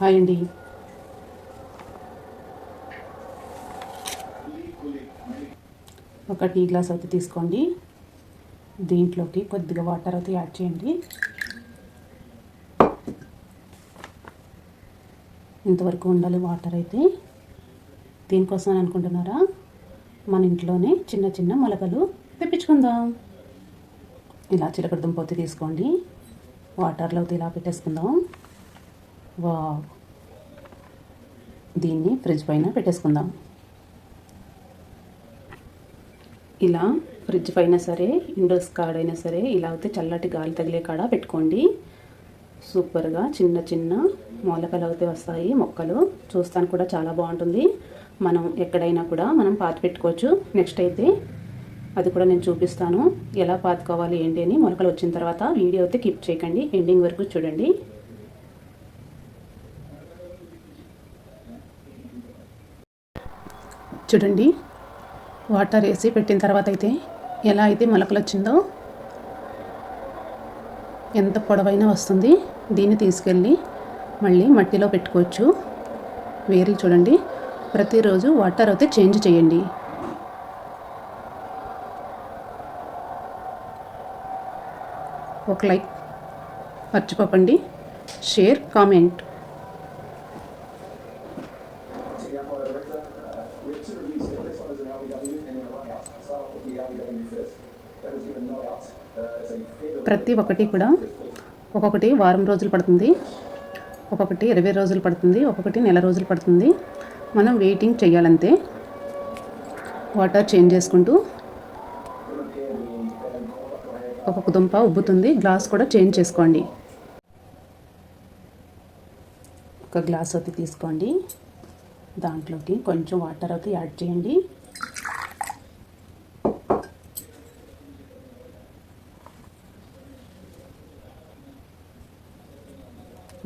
Hi అండి. ఒక tea glass అయితే తీసుకోండి. దీంట్లోకి కొద్దిగా వాటర్ అయితే యాడ్ చేయండి. ఇంతవరకు ఉండాలి వాటర్ అయితే. దీనికోసం అని అనుకుంటున్నారా? మన ఇంట్లోనే చిన్న చిన్న మొలకలు తెప్పించుకుందాం. ఇలా చిలకడ దుంపతి తీసుకోండి. వాటర్లో అయితే ఇలా పెట్టేసుకుందాం. వా దీన్ని ఫ్రిడ్జ్ పైన పెట్టేసుకుందాం. ఇలా ఫ్రిడ్జ్ పైన సరే ఇండోర్స్ కాడైనా సరే ఇలా అయితే చల్లటి గాలి తగిలే కాడ పెట్టుకోండి. సూపర్గా చిన్న చిన్న మొలకలు అయితే వస్తాయి మొక్కలు. చూస్తాను కూడా చాలా బాగుంటుంది. మనం ఎక్కడైనా కూడా మనం పాతి పెట్టుకోవచ్చు. నెక్స్ట్ అయితే అది కూడా నేను చూపిస్తాను. ఎలా పాతుకోవాలి ఏంటి అని మొలకలు వచ్చిన తర్వాత వీడియో అయితే కీప్ చేయకండి. ఎండింగ్ వరకు చూడండి. చూడండి. వాటర్ వేసి పెట్టిన తర్వాత అయితే ఎలా అయితే మొలకలు వచ్చిందో ఎంత పొడవైనా వస్తుంది. దీన్ని తీసుకెళ్ళి మళ్ళీ మట్టిలో పెట్టుకోవచ్చు. వేర్లు చూడండి. ప్రతిరోజు వాటర్ అయితే చేంజ్ చేయండి. ఒక లైక్ మర్చిపోకండి షేర్ కామెంట్. ప్రతి ఒక్కటి కూడా ఒక్కొక్కటి వారం రోజులు పడుతుంది ఒక్కొక్కటి ఇరవై రోజులు పడుతుంది ఒక్కొక్కటి నెల రోజులు పడుతుంది. మనం వెయిటింగ్ చేయాలంతే వాటర్ చేంజ్ చేసుకుంటూ ఒక్కొక్క దుంప ఉబ్బుతుంది గ్లాస్ కూడా చేంజ్ చేసుకోండి. ఒక గ్లాస్ అయితే తీసుకోండి. దాంట్లోకి కొంచెం వాటర్ అయితే యాడ్ చేయండి.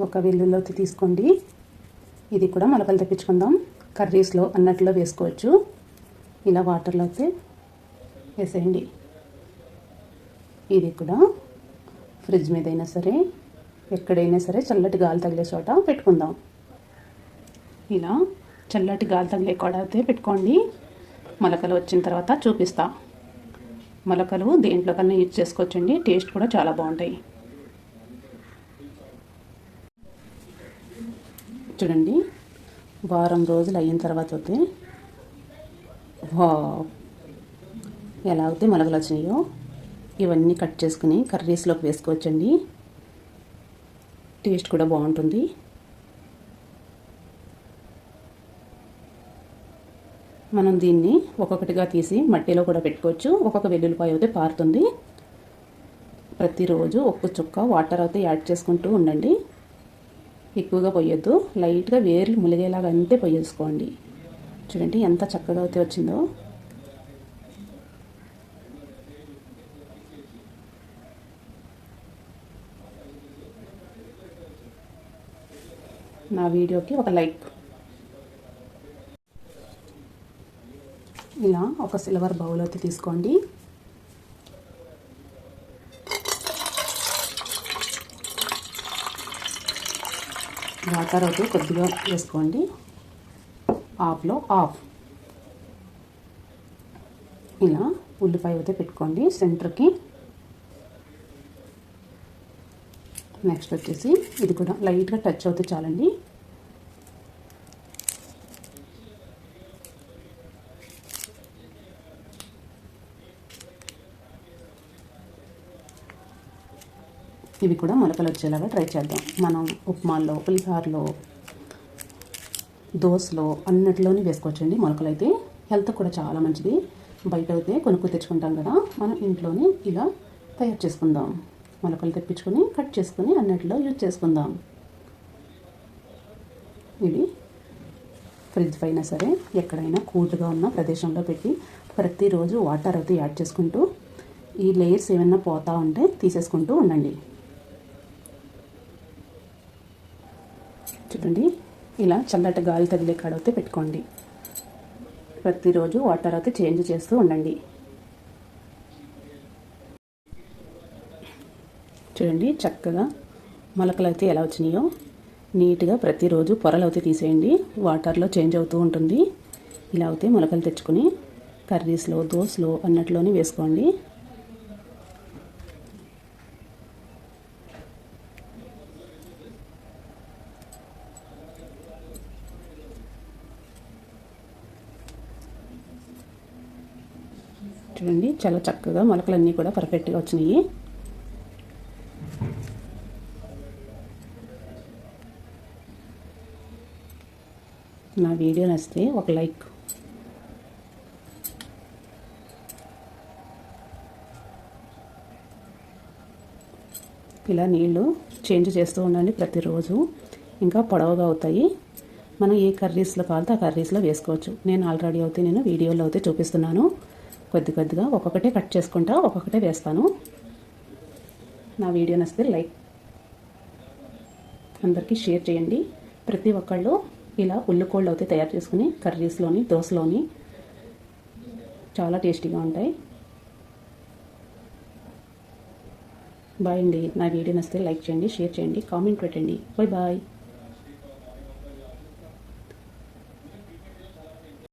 ఒక వెల్లుల్లోకి తీసుకోండి. ఇది కూడా మొలకలు తెప్పించుకుందాం. కర్రీస్లో అన్నట్లో వేసుకోవచ్చు. ఇలా వాటర్లో అయితే వేసేయండి. ఇది కూడా ఫ్రిడ్జ్ మీద అయినా సరే ఎక్కడైనా సరే చల్లటి గాలి తగిలే చోట పెట్టుకుందాం. ఇలా చల్లటి గాలి తగిలే కూడా అయితే పెట్టుకోండి. మొలకలు వచ్చిన తర్వాత చూపిస్తా. మొలకలు దేంట్లో కన్నా యూజ్ చేసుకోవచ్చండి. టేస్ట్ కూడా చాలా బాగుంటాయి. చూడండి. వారం రోజులు అయిన తర్వాత అయితే ఎలా అయితే మొలకలు వచ్చినాయో ఇవన్నీ కట్ చేసుకుని కర్రీస్లోకి వేసుకోవచ్చండి. టేస్ట్ కూడా బాగుంటుంది. మనం దీన్ని ఒక్కొక్కటిగా తీసి మట్టిలో కూడా పెట్టుకోవచ్చు. ఒక్కొక్క వెల్లుల్లిపాయ అయితే పారుతుంది. ప్రతిరోజు ఒక్క చుక్క వాటర్ అయితే యాడ్ చేసుకుంటూ ఉండండి. ఎక్కువగా పోయొద్దు లైట్గా వేర్లు ములిగేలాగా అంతే పోయేసుకోండి చూడండి ఎంత చక్కగా అయితే వచ్చిందో. నా వీడియోకి ఒక లైక్. ఇలా ఒక సిల్వర్ బౌల్ అయితే తీసుకోండి. వాటర్ అయితే కొద్దిగా వేసుకోండి. ఆఫ్లో ఆఫ్. ఇలా ఉల్లిపాయ అయితే పెట్టుకోండి సెంటర్కి. నెక్స్ట్ వచ్చేసి ఇది కూడా లైట్గా టచ్ అవుతే చాలండి. ఇవి కూడా మొలకలు వచ్చేలాగా ట్రై చేద్దాం. మనం ఉప్మాల్లో పులిహార్లో దోశలో అన్నిటిలోని వేసుకోవచ్చండి. మొలకలు అయితే హెల్త్ కూడా చాలా మంచిది. బయట అయితే కొనుక్కు తెచ్చుకుంటాం కదా మనం ఇంట్లోనే ఇలా తయారు చేసుకుందాం. మొలకలు తెప్పించుకొని కట్ చేసుకొని అన్నిటిలో యూజ్ చేసుకుందాం. ఇవి ఫ్రిడ్జ్ పైన సరే ఎక్కడైనా కూల్గా ఉన్న ప్రదేశంలో పెట్టి ప్రతిరోజు వాటర్ అయితే యాడ్ చేసుకుంటూ ఈ లేయర్స్ ఏమైనా పోతా ఉంటే తీసేసుకుంటూ ఉండండి. చూడండి. ఇలా చల్లటి గాలి తగిలే కాడైతే పెట్టుకోండి. ప్రతిరోజు వాటర్ అయితే చేంజ్ చేస్తూ ఉండండి. చూడండి చక్కగా మొలకలు అయితే ఎలా వచ్చినాయో నీట్గా ప్రతిరోజు పొరలు అయితే తీసేయండి. వాటర్లో చేంజ్ అవుతూ ఉంటుంది. ఇలా అయితే మొలకలు తెచ్చుకొని కర్రీస్లో దోశలో అన్నట్లోనే వేసుకోండి. చూడండి. చాలా చక్కగా మొలకలన్నీ కూడా పర్ఫెక్ట్గా వచ్చినాయి. నా వీడియో నచ్చితే ఒక లైక్. ఇలా నీళ్ళు చేంజ్ చేస్తూ ఉండండి ప్రతిరోజు. ఇంకా పొడవుగా అవుతాయి. మనం ఏ కర్రీస్లో కావాలితే ఆ కర్రీస్లో వేసుకోవచ్చు. నేను ఆల్రెడీ అయితే నేను వీడియోలో అయితే చూపిస్తున్నాను. కొద్ది కొద్దిగా ఒక్కొక్కటే కట్ చేసుకుంటా ఒక్కొక్కటే వేస్తాను. నా వీడియో నచ్చితే లైక్ అందరికీ షేర్ చేయండి. ప్రతి ఒక్కళ్ళు ఇలా ఉల్లికోళ్ళు అయితే తయారు చేసుకుని కర్రీస్లోని దోశలోని చాలా టేస్టీగా ఉంటాయి. బాయ్ అండి. నా వీడియో నచ్చితే లైక్ చేయండి షేర్ చేయండి కామెంట్ పెట్టండి. Bye bye.